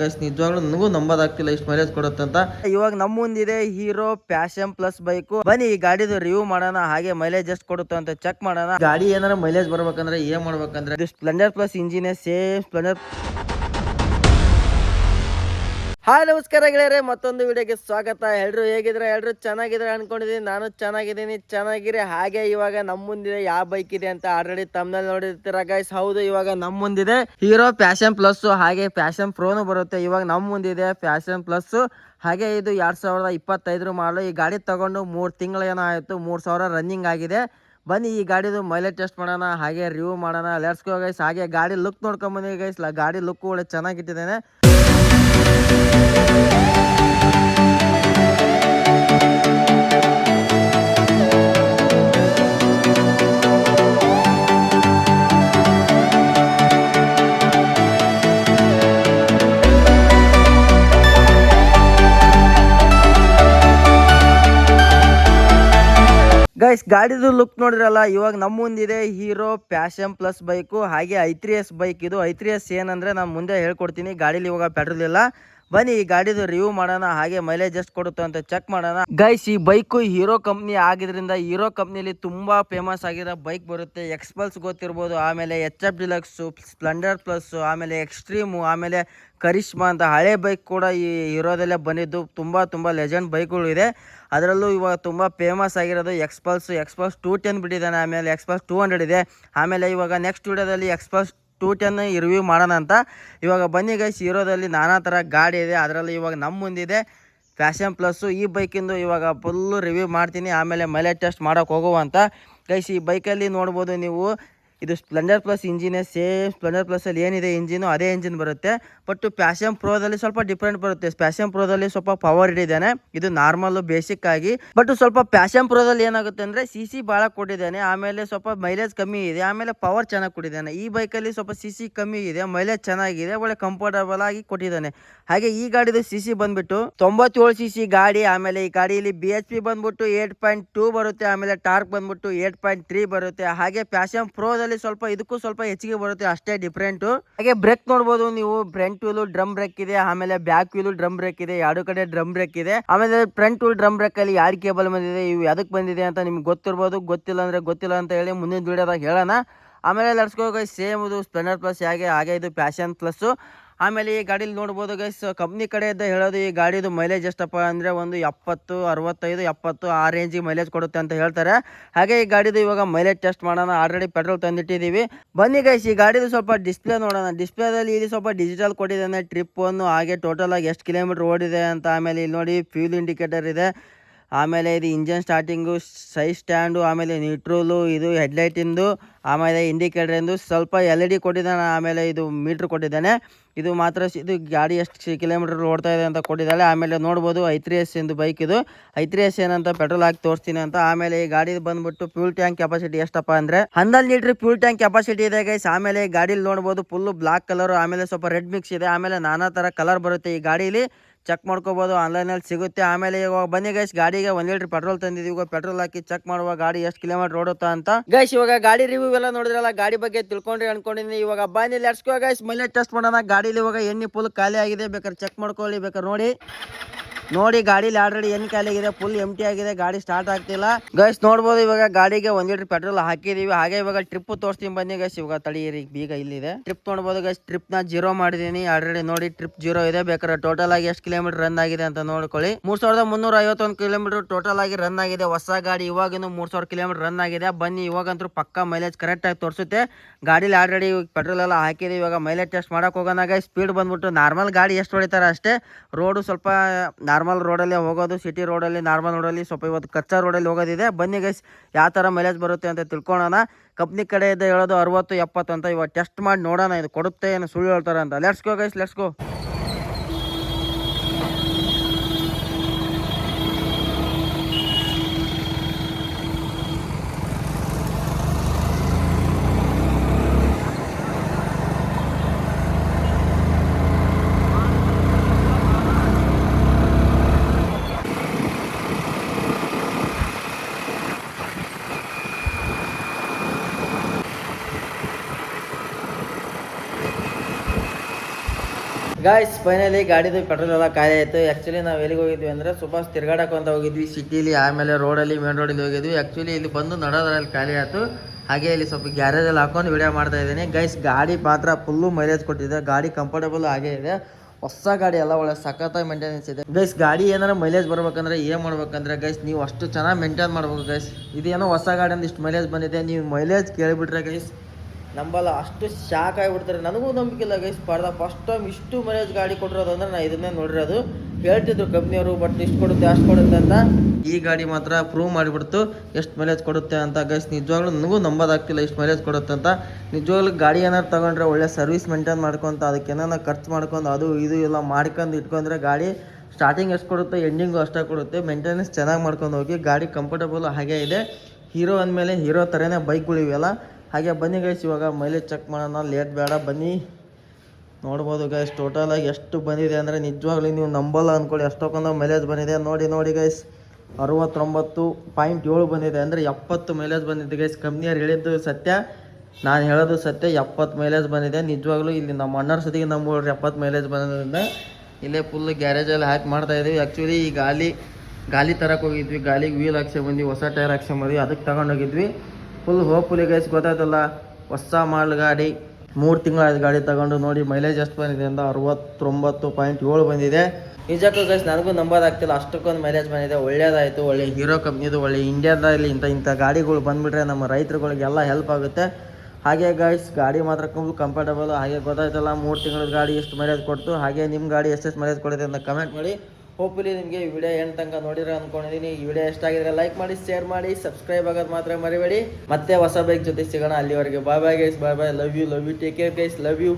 Guys ನಿಜವಾಗ್ಲೂ ನನಗೂ ನಂಬೋದಾಗ್ತಿಲ್ಲ ಇಷ್ಟು ಮೈಲೇಜ್ ಕೊಡುತ್ತೆ ಅಂತ. ಇವಾಗ ನಮ್ಮ ಮುಂದಿದೆ ಹೀರೋ ಪ್ಯಾಶನ್ ಪ್ಲಸ್ ಬೈಕ್ ಬನ್ನಿ ಈ ಗಾಡಿದು ರಿವ್ಯೂ ಮಾಡೋಣ ಹಾಗೆ ಮೈಲೇಜ್ ಎಷ್ಟು ಕೊಡುತ್ತೆ ಅಂತ ಚೆಕ್ ಮಾಡೋಣ. ಗಾಡಿ ಏನಾರ ಮೈಲೇಜ್ ಬರ್ಬೇಕಂದ್ರೆ ಏನ್ ಮಾಡ್ಬೇಕಂದ್ರೆ? Splendor plus engine same Splendor hi, ನಮಸ್ಕಾರ ಗೆಳೆಯರೆ, ಮತ್ತೊಂದು ವಿಡಿಯೋಗೆ ಸ್ವಾಗತ. ಎಲ್ಲರೂ ಹೇಗಿದ್ರೆ ಎಲ್ಲರೂ ಚೆನ್ನಾಗಿದ್ರೆ ಅನ್ಕೊಂಡಿದೀನಿ ನಾನು ಚೆನ್ನಾಗಿದ್ದೀನಿ, ಚೆನ್ನಾಗಿರಿ. ಹಾಗೆ ಇವಾಗ ನಮ್ಮ ಮುಂದಿದೆ ಯಾವ ಬೈಕ್ ಇದೆ ಅಂತ ಆಲ್ರೆಡಿ ತಮ್ಮಲ್ಲಿ ನೋಡಿರ್ತೀರ ಗೈಸ್ ಹೌದು, ಇವಾಗ ನಮ್ಮ ಮುಂದಿದೆ ಹೀರೋ ಪ್ಯಾಷನ್ ಪ್ಲಸ್ ಹಾಗೆ ಪ್ಯಾಷನ್ ಪ್ರೋನು ಬರುತ್ತೆ. ಇವಾಗ ನಮ್ಮ ಮುಂದಿದೆ ಪ್ಯಾಷನ್ ಪ್ಲಸ್ ಹಾಗೆ ಇದು ಎರಡು ಸಾವಿರದ ಇಪ್ಪತ್ತೈದರ ಮಾಡಲು ಈ ಗಾಡಿ ತಗೊಂಡು ಮೂರು ತಿಂಗಳು ಏನೋ ಆಯಿತು, ಮೂರು ಸಾವಿರ ರನ್ನಿಂಗ್ ಆಗಿದೆ. ಬನ್ನಿ, ಈ ಗಾಡಿದು ಮೈಲೇಜ್ ಟೆಸ್ಟ್ ಮಾಡೋಣ, ಹಾಗೆ ರಿವ್ಯೂ ಮಾಡೋಣ. ಲೆಟ್ಸ್ ಗೋ ಗೈಸ್ ಹಾಗೆ ಗಾಡಿ ಲುಕ್ ನೋಡ್ಕೊಂಬಂದಿ ಗೈಸ್ ಗಾಡಿ ಲುಕ್ ಒಳ್ಳೆ ಚೆನ್ನಾಗಿಟ್ಟಿದ್ದೇನೆ ಗೈಸ್ ಗಾಡಿದು ಲುಕ್ ನೋಡಿರಲ್ಲ ಇವಾಗ ನಮ್ಮ ಮುಂದಿದೆ ಹೀರೋ ಪ್ಯಾಷನ್ ಪ್ಲಸ್ ಬೈಕು ಹಾಗೆ ಐ ಎಸ್ ಬೈಕ್ ಇದು ಐ ಎಸ್ ಏನಂದ್ರೆ ನಾನು ಮುಂದೆ ಹೇಳ್ಕೊಡ್ತೀನಿ. ಗಾಡೀಲಿ ಇವಾಗ ಪೆಟ್ರೋಲ್ ಇಲ್ಲ. ಬನ್ನಿ, ಈ ಗಾಡಿದು ರಿವ್ಯೂ ಮಾಡೋಣ, ಹಾಗೆ ಮೈಲೇಜ್ ಎಷ್ಟು ಕೊಡುತ್ತೆ ಅಂತ ಚೆಕ್ ಮಾಡೋಣ. ಗೈಸ್ ಈ ಬೈಕು ಹೀರೋ ಕಂಪ್ನಿ ಆಗಿದ್ರಿಂದ ಹೀರೋ ಕಂಪ್ನಿಲಿ ತುಂಬಾ ಫೇಮಸ್ ಆಗಿರೋ ಬೈಕ್ ಬರುತ್ತೆ. ಎಕ್ಸ್ಪಲ್ಸ್ ಗೊತ್ತಿರ್ಬೋದು, ಆಮೇಲೆ H F Deluxe Splendor Plus ಆಮೇಲೆ ಎಕ್ಸ್ಟ್ರೀಮು ಆಮೇಲೆ ಕರಿಷ್ಮಾ ಅಂತ ಹಳೆ ಬೈಕ್ ಕೂಡ ಈ ಹೀರೋದಲ್ಲೇ ಬಂದಿದ್ದು. ತುಂಬ ತುಂಬ ಲೆಜೆಂಡ್ ಬೈಕ್ಗಳು ಇದೆ. ಅದರಲ್ಲೂ ಇವಾಗ ತುಂಬ ಫೇಮಸ್ ಆಗಿರೋದು ಎಕ್ಸ್ಪಲ್ಸ್ ಎಕ್ಸ್ಪಲ್ಸ್ ಟೂ ಟೆನ್ ಬಿಟ್ಟಿದ್ದಾನೆ, ಆಮೇಲೆ ಎಕ್ಸ್ಪಲ್ಸ್ ಟೂ ಹಂಡ್ರೆಡ್ ಇದೆ. ಆಮೇಲೆ ಇವಾಗ ನೆಕ್ಸ್ಟ್ ವೀಡಿಯೋದಲ್ಲಿ ಎಕ್ಸ್ಪಲ್ಸ್ ಟೂ ಟೆನ್ ರಿವ್ಯೂ ಮಾಡೋಣ ಅಂತ. ಇವಾಗ ಬನ್ನಿ ಗೈಸ್ ಹೀರೋದಲ್ಲಿ ನಾನಾ ಥರ ಗಾಡಿ ಇದೆ, ಅದರಲ್ಲಿ ಇವಾಗ ನಮ್ಮ ಮುಂದಿದೆ. ಫ್ಯಾಷನ್ ಪ್ಲಸ್ಸು ಈ ಬೈಕಿಂದು ಇವಾಗ ಫುಲ್ಲು ರಿವ್ಯೂ ಮಾಡ್ತೀನಿ, ಆಮೇಲೆ ಮೈಲೇಜ್ ಟೆಸ್ಟ್ ಮಾಡೋಕ್ಕೆ ಹೋಗುವಂತ ಗೈಸ್ ಈ ಬೈಕಲ್ಲಿ ನೋಡ್ಬೋದು ನೀವು ಇದು ಸ್ಪ್ಲೆಂಡರ್ ಪ್ಲಸ್ ಇಂಜಿನೇ ಸೇಮ್ ಸ್ಪ್ಲೆಂಡರ್ ಪ್ಲಸ್ಸಲ್ಲಿ ಏನಿದೆ ಇಂಜಿನು ಅದೇ ಇಂಜಿನ್ ಬರುತ್ತೆ. ಬಟ್ ಪ್ಯಾಷನ್ ಪ್ರೋದಲ್ಲಿ ಸ್ವಲ್ಪ ಡಿಫ್ರೆಂಟ್ ಬರುತ್ತೆ. ಪ್ಯಾಷನ್ ಪ್ರೋದಲ್ಲಿ ಸ್ವಲ್ಪ ಪವರ್ ಇಟ್ಟಿದ್ದಾನೆ ಇದು ನಾರ್ಮಲ್ ಬೇಸಿಕ್ ಆಗಿ. ಬಟ್ ಸ್ವಲ್ಪ ಪ್ಯಾಷನ್ ಪ್ರೋದಲ್ಲಿ ಏನಾಗುತ್ತೆ ಅಂದರೆ ಸಿ ಸಿ ಭಾಳ ಕೊಟ್ಟಿದ್ದಾನೆ. ಆಮೇಲೆ ಸ್ವಲ್ಪ ಮೈಲೇಜ್ ಕಮ್ಮಿ ಇದೆ. ಆಮೇಲೆ ಪವರ್ ಚೆನ್ನಾಗಿ ಕೊಟ್ಟಿದ್ದಾನೆ. ಈ ಬೈಕಲ್ಲಿ ಸ್ವಲ್ಪ ಸಿ ಸಿ ಕಮ್ಮಿ ಇದೆ. ಮೈಲೇಜ್ ಚೆನ್ನಾಗಿದೆ. ಒಳ್ಳೆ ಕಂಫರ್ಟಬಲ್ ಆಗಿ ಕೊಟ್ಟಿದ್ದಾನೆ. ಹಾಗೆ ಈ ಗಾಡಿದು ಸಿ ಸಿ ಬಂದ್ಬಿಟ್ಟು ತೊಂಬತ್ತೇಳು ಸಿ ಸಿ ಗಾಡಿ, ಆಮೇಲೆ ಈ ಗಾಡಿಯಲ್ಲಿ ಬಿ ಎಚ್ ಪಿ ಬಂದ್ಬಿಟ್ಟು ಏಟ್ ಪಾಯಿಂಟ್ ಟೂ ಬರುತ್ತೆ. ಆಮೇಲೆ ಟಾರ್ಕ್ ಬಂದ್ಬಿಟ್ಟು ಏಟ್ ಪಾಯಿಂಟ್ ತ್ರೀ ಬರುತ್ತೆ. ಹಾಗೆ ಪ್ಯಾಶನ್ ಪ್ರೋದಲ್ಲಿ ಸ್ವಲ್ಪ ಇದಕ್ಕೂ ಸ್ವಲ್ಪ ಹೆಚ್ಚಿಗೆ ಬರುತ್ತೆ, ಅಷ್ಟೇ ಡಿಫ್ರೆಂಟು ಹಾಗೆ ಬ್ರೇಕ್ ನೋಡ್ಬೋದು, ನೀವು ಫ್ರಂಟ್ ವೀಲು ಡ್ರಮ್ ಬ್ರೇಕ್ ಇದೆ, ಆಮೇಲೆ ಬ್ಯಾಕ್ ವೀಲು ಡ್ರಮ್ ಬ್ರೇಕ್ ಇದೆ, ಎರಡು ಕಡೆ ಡ್ರಮ್ ಬ್ರೇಕ್ ಇದೆ. ಆಮೇಲೆ ಫ್ರಂಟ್ ವೀಲ್ ಡ್ರಮ್ ಬ್ರೇಕ್ ಅಲ್ಲಿ ಯಾರು ಕೇಬಲ್ ಬಂದಿದೆ, ಇವು ಯಾವ್ದಕ್ಕೆ ಬಂದಿದೆ ಅಂತ ನಿಮ್ಗೆ ಗೊತ್ತಿರ್ಬೋದು. ಗೊತ್ತಿಲ್ಲ ಅಂದ್ರೆ ಗೊತ್ತಿಲ್ಲ ಅಂತ ಹೇಳಿ ಮುಂದಿನ ವಿಡಿಯೋದಾಗ ಹೇಳೋಣ. ಆಮೇಲೆ ಲಡ್ಸ್ಕೋ ಸೇಮ್ ಇದು ಸ್ಪ್ಲೆಂಡರ್ ಪ್ಲಸ್ ಹಾಗೆ ಹಾಗೆ ಇದು ಪ್ಯಾಷನ್ ಪ್ಲಸ್ಸು ಆಮೇಲೆ ಈ ಗಾಡೀಲಿ ನೋಡ್ಬೋದು ಗೈಸ್ ಕಂಪ್ನಿ ಕಡೆಯಿಂದ ಹೇಳೋದು ಈ ಗಾಡಿದು ಮೈಲೇಜ್ ಎಷ್ಟಪ್ಪ ಅಂದರೆ ಒಂದು ಎಪ್ಪತ್ತು, ಅರವತ್ತೈದು, ಎಪ್ಪತ್ತು, ಆ ರೇಂಜಿಗೆ ಮೈಲೇಜ್ ಕೊಡುತ್ತೆ ಅಂತ ಹೇಳ್ತಾರೆ. ಹಾಗೆ ಈ ಗಾಡಿದು ಇವಾಗ ಮೈಲೇಜ್ ಟೆಸ್ಟ್ ಮಾಡೋಣ ಆಲ್ರೆಡಿ ಪೆಟ್ರೋಲ್ ತಂದಿಟ್ಟಿದ್ದೀವಿ. ಬನ್ನಿ ಗೈಸ್ ಈ ಗಾಡಿದು ಸ್ವಲ್ಪ ಡಿಸ್ಪ್ಲೇ ನೋಡೋಣ. ಡಿಸ್ಪ್ಲೇದಲ್ಲಿ ಇಲ್ಲಿ ಸ್ವಲ್ಪ ಡಿಜಿಟಲ್ ಕೊಟ್ಟಿದ್ದಾನೆ ಟ್ರಿಪ್ ಒಂದು, ಹಾಗೆ ಟೋಟಲ್ ಆಗಿ ಎಷ್ಟು ಕಿಲೋಮೀಟರ್ ಓಡಿದೆ ಅಂತ ಆಮೇಲೆ ಇಲ್ಲಿ ನೋಡಿ ಫ್ಯೂಲ್ ಇಂಡಿಕೇಟರ್ ಇದೆ. ಆಮೇಲೆ ಇದು ಇಂಜನ್ ಸ್ಟಾರ್ಟಿಂಗು ಸೈಡ್ ಸ್ಟ್ಯಾಂಡು ಆಮೇಲೆ ನ್ಯೂಟ್ರೋಲು ಇದು ಹೆಡ್ಲೈಟಿಂದು ಆಮೇಲೆ ಇಂಡಿಕೇಟರಿಂದು ಸ್ವಲ್ಪ ಎಲ್ ಇ ಡಿ ಕೊಟ್ಟಿದ್ದಾನೆ, ಆಮೇಲೆ ಇದು ಮೀಟ್ರ್ ಕೊಟ್ಟಿದ್ದಾನೆ. ಇದು ಮಾತ್ರ ಇದು ಗಾಡಿ ಎಷ್ಟು ಕಿಲೋಮೀಟರ್ ಓಡ್ತಾ ಇದೆ ಅಂತ ಕೊಟ್ಟಿದ್ದಾಳೆ. ಆಮೇಲೆ ನೋಡ್ಬೋದು ಐ ತ್ರೀ ಎಸ್ ಎಂದು ಬೈಕ್ ಇದು ಐ ಎಸ್ ಏನಂತ ಪೆಟ್ರೋಲ್ ಹಾಕಿ ತೋರಿಸ್ತೀನಿ ಅಂತ. ಆಮೇಲೆ ಈ ಗಾಡಿ ಬಂದ್ಬಿಟ್ಟು ಫ್ಯೂಲ್ ಟ್ಯಾಂಕ್ ಕೆಪಾಸಿಟಿ ಎಷ್ಟಪ್ಪ ಅಂದ್ರೆ ಹನ್ನೊಂದು ಲೀಟ್ರ್ ಫ್ಯೂಲ್ ಟ್ಯಾಂಕ್ ಕೆಪಾಸಿಟಿ ಇದೆ ಗೈಸ್ ಆಮೇಲೆ ಈ ಗಾಡೀಲಿ ನೋಡ್ಬೋದು ಫುಲ್ ಬ್ಲಾಕ್ ಕಲರ್ ಆಮೇಲೆ ಸ್ವಲ್ಪ ರೆಡ್ ಮಿಕ್ಸ್ ಇದೆ. ಆಮೇಲೆ ನಾನಾ ತರ ಕಲರ್ ಬರುತ್ತೆ ಈ ಗಾಡೀಲಿ. ಚೆಕ್ ಮಾಡ್ಕೋಬೋದು ಆನ್ಲೈನಲ್ಲಿ ಸಿಗುತ್ತೆ. ಆಮೇಲೆ ಇವಾಗ ಬನ್ನಿ ಗೈಸ್ ಗಾಡಿಗೆ ಒಂದ್ ಲೀಟರ್ ಪೆಟ್ರೋಲ್ ಇವಾಗ ಪೆಟ್ರೋಲ್ ಹಾಕಿ ಚೆಕ್ ಮಾಡುವ ಗಾಡಿ ಎಷ್ಟು ಕಿಲೋಮೀಟರ್ ಓಡುತ್ತಾ ಅಂತ. ಗೈಸ್ ಇವಾಗ ಗಾಡಿ ರಿವ್ಯೂ ಎಲ್ಲ ನೋಡಿದ್ರಲ್ಲ? ಗಾಡಿ ಬಗ್ಗೆ ತಿಳ್ಕೊಂಡ್ರಿ ಅನ್ಕೊಂಡಿದ್ದೀನಿ ಇವಾಗ ಬನ್ನಿ ಲೆಟ್ಸ್ಕೋ ಗೈಸ್ ಮೈಲೇಜ್ ಟೆಸ್ಟ್ ಮಾಡೋಣ. ಗಾಡೀಲಿ ಇವಾಗ ಎಣ್ಣೆ ಫುಲ್ ಖಾಲಿ ಆಗಿದೆ. ಬೇಕಾದ್ರೆ ಚೆಕ್ ಮಾಡ್ಕೊಳ್ಳಿ ಬೇಕಾದ್ರೆ ನೋಡಿ. ನೋಡಿ ಗಾಡಿಲಿ ಆಲ್ರೆಡಿ ಏನ್ ಖಾಲಿ ಆಗಿದೆ ಫುಲ್ ಎಂ ಟಿ ಆಗಿದೆ, ಗಾಡಿ ಸ್ಟಾರ್ಟ್ ಆಗ್ತಿಲ್ಲ. ಗೈಸ್ ನೋಡ್ಬೋದು ಇವಾಗ ಗಾಡಿಗೆ ಒಂದ್ ಲೀಟರ್ ಪೆಟ್ರೋಲ್ ಹಾಕಿದೀವಿ. ಹಾಗೆ ಇವಾಗ ಟ್ರಿಪ್ ತೋರಿಸ್ತೀನಿ ಬನ್ನಿ ಗೈಸ್ ಇವಾಗ ತಡೀರಿ ಬೀಗ ಇಲ್ಲಿದೆ. ಟ್ರಿಪ್ ನೋಡ್ಬೋದು ಗೈಸ್ ಟ್ರಿಪ್ನ ಜೀರೋ ಮಾಡಿದೀನಿ. ಆಲ್ರೆಡಿ ನೋಡಿ ಟ್ರಿಪ್ ಜೀರೋ ಇದೆ. ಬೇಕಾದ್ರೆ ಟೋಟಲ್ ಆಗಿ ಎಷ್ಟು ಕಿಲೋಮೀಟರ್ ರನ್ ಆಗಿದೆ ಅಂತ ನೋಡ್ಕೊಳ್ಳಿ. ಮೂರ್ ಸಾವಿರದ ಮುನ್ನೂರ ಐವತ್ತೊಂದು ಕಿಲೋಮೀಟರ್ ಟೋಟಲ್ ಆಗಿ ರನ್ ಆಗಿದೆ. ಹೊಸ ಗಾಡಿ ಇವಾಗಿನ ಮೂರ್ ಸಾವಿರ ಕಿಲೋಮೀಟರ್ ರನ್ ಆಗಿದೆ. ಬನ್ನಿ, ಇವಾಗಂತೂ ಪಕ್ಕ ಮೈಲೇಜ್ ಕರೆಕ್ಟ್ ಆಗಿ ತೋರಿಸುತ್ತೆ. ಗಾಡಿಲಿ ಆಲ್ರೆಡಿ ಪೆಟ್ರೋಲ್ ಎಲ್ಲ ಹಾಕಿದೆ ಇವಾಗ ಮೈಲೇಜ್ ಟೆಸ್ಟ್ ಮಾಡಕ್ ಹೋಗೋಣ ಸ್ಪೀಡ್ ಬಂದ್ಬಿಟ್ಟು ನಾರ್ಮಲ್ ಗಾಡಿ ಎಷ್ಟು ಹೊಡಿತಾರೆ ಅಷ್ಟೇ. ರೋಡು ಸ್ವಲ್ಪ ನಾರ್ಮಲ್ ರೋಡಲ್ಲೇ ಹೋಗೋದು ಸಿಟಿ ರೋಡಲ್ಲಿ ನಾರ್ಮಲ್ ರೋಡಲ್ಲಿ ಸ್ವಲ್ಪ ಇವತ್ತು ಕಚ್ಚಾ ರೋಡಲ್ಲಿ ಹೋಗೋದಿದೆ. ಬನ್ನಿ ಗೈಸ್ ಯಾವ ಥರ ಮೈಲೇಜ್ ಬರುತ್ತೆ ಅಂತ ತಿಳ್ಕೊಳೋಣ. ಕಂಪ್ನಿ ಕಡೆಯಿಂದ ಹೇಳೋದು ಅರವತ್ತು, ಎಪ್ಪತ್ತು ಅಂತ ಇವಾಗ ಟೆಸ್ಟ್ ಮಾಡಿ ನೋಡೋಣ, ಇದು ಕೊಡುತ್ತೆ ಏನು ಸುಳ್ಳು ಹೇಳ್ತಾರೆ ಅಂತ. Let's go guys let's go guys finally ಗಾಡಿದು ಪೆಟ್ರೋಲ್ ಎಲ್ಲ ಖಾಲಿ ಆಯಿತು. ಆ್ಯಕ್ಚುಲಿ ನಾವು ಎಲ್ಲಿಗೆ ಹೋಗಿದ್ವಿ ಅಂದರೆ ಸುಭಾಷ್ ತಿರ್ಗಾಡಕ್ಕೆ ಅಂತ ಹೋಗಿದ್ವಿ. ಸಿಟಿಲಿ ಆಮೇಲೆ ರೋಡಲ್ಲಿ ಮೇನ್ ರೋಡಲ್ಲಿ ಹೋಗಿದ್ವಿ. ಆ್ಯಕ್ಚುಲಿ ಇಲ್ಲಿ ಬಂದು ನಡೋದ್ರಲ್ಲಿ ಖಾಲಿ ಆಯಿತು. ಹಾಗೆ ಇಲ್ಲಿ ಸ್ವಲ್ಪ ಗ್ಯಾರೇಜಲ್ಲಿ ಹಾಕೊಂಡು ವಿಡಿಯೋ ಮಾಡ್ತಾ ಇದ್ದೀನಿ. ಗೈಸ್ ಗಾಡಿ ಪಾತ್ರ ಫುಲ್ಲು ಮೈಲೇಜ್ ಕೊಟ್ಟಿದೆ. ಗಾಡಿ ಕಂಫರ್ಟಬಲ್ ಆಗೇ ಇದೆ. ಹೊಸ ಗಾಡಿ ಎಲ್ಲ ಒಳ್ಳೆ ಸಖತ್ತಾಗಿ ಮೇಂಟೆನೆನ್ಸ್ ಇದೆ. ಗೈಸ್ ಗಾಡಿ ಏನಾರ ಮೈಲೇಜ್ ಬರ್ಬೇಕಂದ್ರೆ ಏನು ಮಾಡ್ಬೇಕಂದ್ರೆ ಗೈಸ್ ನೀವು ಅಷ್ಟು ಚೆನ್ನಾಗಿ ಮೇಂಟೈನ್ ಮಾಡ್ಬೇಕು ಗೈಸ್ ಇದೇನೋ ಹೊಸ ಗಾಡಿ ಅಂದ್ರೆ ಇಷ್ಟು ಮೈಲೇಜ್ ಬಂದಿದೆ. ನೀವು ಮೈಲೇಜ್ ಕೇಳಿಬಿಟ್ರೆ ಗೈಸ್ ನಂಬಲ್ಲ, ಅಷ್ಟು ಶಾಕ್ ಆಗಿಬಿಡ್ತಾರೆ. ನನಗೂ ನಂಬಿಕಿಲ್ಲ ಗೈಸ್ ಪರ್ದ ಫಸ್ಟ್ ಟೈಮ್ ಇಷ್ಟು ಮೈಲೇಜ್ ಗಾಡಿ ಕೊಟ್ಟಿರೋದು ಅಂದ್ರೆ ನಾನು ಇದನ್ನೇ ನೋಡಿರೋದು ಹೇಳ್ತಿದ್ರು ಕಂಪ್ನಿಯವರು ಬಟ್ ಇಷ್ಟು ಕೊಡುತ್ತೆ, ಅಷ್ಟು ಕೊಡುತ್ತೆ ಅಂತ. ಈ ಗಾಡಿ ಮಾತ್ರ ಪ್ರೂವ್ ಮಾಡಿಬಿಡ್ತು. ಎಷ್ಟು ಮೈಲೇಜ್ ಕೊಡುತ್ತೆ ಅಂತ ಗೈಸ್ ನಿಜವಾಗ್ಲೂ ನನಗೂ ನಂಬೋದಾಗ್ತಿಲ್ಲ ಇಷ್ಟು ಮೈಲೇಜ್ ಕೊಡುತ್ತೆ ಅಂತ. ನಿಜವಾಗ್ಲೂ ಗಾಡಿ ಏನಾರು ತೊಗೊಂಡ್ರೆ ಒಳ್ಳೆ ಸರ್ವಿಸ್ ಮೇಂಟೈನ್ ಮಾಡ್ಕೊಂತ, ಅದಕ್ಕೆ ಏನಾರ ಖರ್ಚು ಮಾಡ್ಕೊಂಡು ಅದು ಇದು ಎಲ್ಲ ಮಾಡ್ಕೊಂಡು ಇಟ್ಕೊಂಡ್ರೆ ಗಾಡಿ ಸ್ಟಾರ್ಟಿಂಗ್ ಎಷ್ಟು ಕೊಡುತ್ತೆ ಎಂಡಿಂಗು ಅಷ್ಟೇ ಕೊಡುತ್ತೆ. ಮೇಂಟೆನೆನ್ಸ್ ಚೆನ್ನಾಗಿ ಮಾಡ್ಕೊಂಡು ಹೋಗಿ, ಗಾಡಿ ಕಂಫರ್ಟಬಲ್ ಹಾಗೆ ಇದೆ. ಹೀರೋ ಅಂದಮೇಲೆ ಹೀರೋ ಥರನೇ ಬೈಕ್ಗಳಿವೆಲ್ಲ ಹಾಗೆ ಬನ್ನಿ ಗೈಸ್ ಇವಾಗ ಮೈಲೇಜ್ ಚೆಕ್ ಮಾಡೋಣ. ಲೇಟ್ ಬೇಡ, ಬನ್ನಿ. ನೋಡ್ಬೋದು ಗೈಸ್ ಟೋಟಲಾಗಿ ಎಷ್ಟು ಬಂದಿದೆ ಅಂದರೆ ನಿಜವಾಗ್ಲೂ ನೀವು ನಂಬಲ್ಲ ಅಂದ್ಕೊಳ್ಳಿ ಎಷ್ಟೊಕ್ಕೊಂದು ಮೈಲೇಜ್ ಬಂದಿದೆ. ನೋಡಿ ನೋಡಿ ಗೈಸ್ ಅರವತ್ತೊಂಬತ್ತು ಪಾಯಿಂಟ್ ಏಳು ಬಂದಿದೆ ಅಂದರೆ ಎಪ್ಪತ್ತು ಮೈಲೇಜ್ ಬಂದಿದೆ ಗೈಸ್ ಕಂಪ್ನಿಯವ್ರು ಹೇಳಿದ್ದು ಸತ್ಯ. ನಾನು ಹೇಳೋದು ಸತ್ಯ, ಎಪ್ಪತ್ತು ಮೈಲೇಜ್ ಬಂದಿದೆ. ನಿಜವಾಗ್ಲೂ ಇಲ್ಲಿ ನಮ್ಮ ಅಣ್ಣರ ಸತಿಗೆ ನಮ್ಮ ಎಪ್ಪತ್ತು ಮೈಲೇಜ್ ಬಂದಿದ್ದರಿಂದ ಇಲ್ಲೇ ಫುಲ್ ಗ್ಯಾರೇಜಲ್ಲಿ ಹ್ಯಾಕ್ ಮಾಡ್ತಾ ಇದ್ದೀವಿ. ಆ್ಯಕ್ಚುಲಿ ಈ ಗಾಲಿ ಗಾಲಿ ತರಕ್ಕೆ ಹೋಗಿದ್ವಿ. ಗಾಲಿಗೆ ವೀಲ್ ಹಾಕ್ಸ್ಕೊಂಬಂದ್ವಿ ಹೊಸ ಟೈರ್ ಹಾಕ್ಸ್ಕೊಂಬಂದ್ವಿ ಅದಕ್ಕೆ ತಗೊಂಡೋಗಿದ್ವಿ. ಫುಲ್ ಹೋಪ್ಫುಲಿ ಗೈಸ್ ಗೊತ್ತಾಯ್ತಲ್ಲ, ಹೊಸ ಮಾಡಲ್ ಗಾಡಿ, ಮೂರು ತಿಂಗಳ ಗಾಡಿ ತಗೊಂಡು ನೋಡಿ ಮೈಲೇಜ್ ಎಷ್ಟು ಬಂದಿದೆ ಅಂತ ಅರವತ್ತೊಂಬತ್ತು ಪಾಯಿಂಟ್ ಏಳು ಬಂದಿದೆ. ನಿಜಕ್ಕೂ ಗೈಸ್ ನನಗೂ ನಂಬೋದಾಗ್ತಿಲ್ಲ ಅಷ್ಟಕ್ಕೊಂದು ಮೈಲೇಜ್ ಬಂದಿದೆ, ಒಳ್ಳೇದಾಯಿತು, ಒಳ್ಳೆ ಹೀರೋ ಕಂಪ್ನಿದು ಒಳ್ಳೆ ಇಂಡಿಯಾದಲ್ಲಿ ಇಂಥ ಇಂಥ ಗಾಡಿಗಳು ಬಂದುಬಿಟ್ರೆ ನಮ್ಮ ರೈತರುಗಳಿಗೆಲ್ಲ ಹೆಲ್ಪ್ ಆಗುತ್ತೆ. ಹಾಗೆ ಗೈಸ್ ಗಾಡಿ ಮಾತ್ರ ಕಂಫರ್ಟಬಲ್ ಹಾಗೆ ಗೊತ್ತಾಯ್ತಲ್ಲ, ಮೂರು ತಿಂಗಳ ಗಾಡಿ ಎಷ್ಟು ಮೈಲೇಜ್ ಕೊಡ್ತು, ಹಾಗೆ ನಿಮ್ಮ ಗಾಡಿ ಎಷ್ಟೆಷ್ಟು ಮೈಲೇಜ್ ಕೊಡುತ್ತೆ ಅಂತ ಕಮೆಂಟ್ ಮಾಡಿ. ಹೋಪ್ಫುಲಿ ನಿಮಗೆ ಈ ವಿಡಿಯೋ ಏನು ತನಕ ನೋಡಿರೋ ಅಂದ್ಕೊಂಡಿದ್ದೀನಿ ಈ ವಿಡಿಯೋ ಎಷ್ಟಾಗಿದ್ರೆ ಲೈಕ್ ಮಾಡಿ ಶೇರ್ ಮಾಡಿ ಸಬ್ಸ್ಕ್ರೈಬ್ ಆಗೋದು ಮಾತ್ರ ಮರಿಬೇಡಿ. ಮತ್ತೆ ಹೊಸ ಬೈಕ್ ಜೊತೆ ಸಿಗೋಣ ಅಲ್ಲಿವರೆಗೆ. Bye bye guys bye bye love you love you take care guys love you